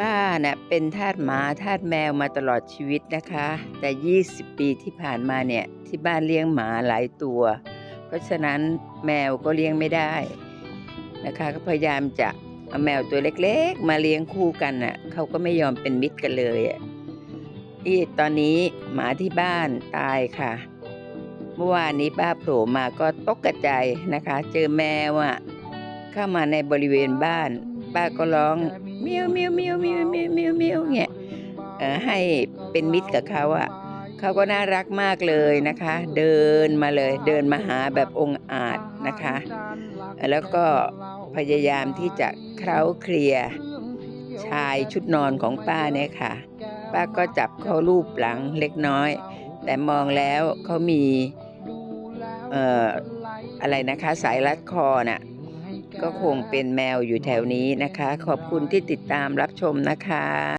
ป้าน่ะเป็นทาสหมาทาสแมวมาตลอดชีวิตนะคะ แต่ 20 ปีที่ผ่านมาเนี่ยที่บ้านเลี้ยงหมาหลายตัว เพราะฉะนั้นแมวก็เลี้ยงไม่ได้นะคะ ก็พยายามจะเอาแมวตัวเล็กๆ มาเลี้ยงคู่กันน่ะเขาก็ไม่ยอมเป็นมิตรกันเลยอะที่ตอนนี้หมาที่บ้านตายค่ะ เมื่อวานนี้ป้าโผล่มาก็ตกกระใจนะคะ เจอแมวอะเข้ามาในบริเวณบ้าน ป้าก็ร้องเมียวเมียวเมียวเมียวเมียวเมียวเมียวเงี้ยให้เป็นมิตรกับเขาอะเขาก็น่ารักมากเลยนะคะ เดินมาเลยเดินมาหาแบบองอาจนะคะ แล้วก็พยายามที่จะเคล้าเคลียชายชุดนอนของป้าเนี่ยค่ะ ป้าก็จับเขารูปหลังเล็กน้อย แต่มองแล้วเขามีเอ่ออะไรนะคะสายรัดคอน่ะ ก็คงเป็นแมวอยู่แถวนี้นะคะ ขอบคุณที่ติดตามรับชมนะคะ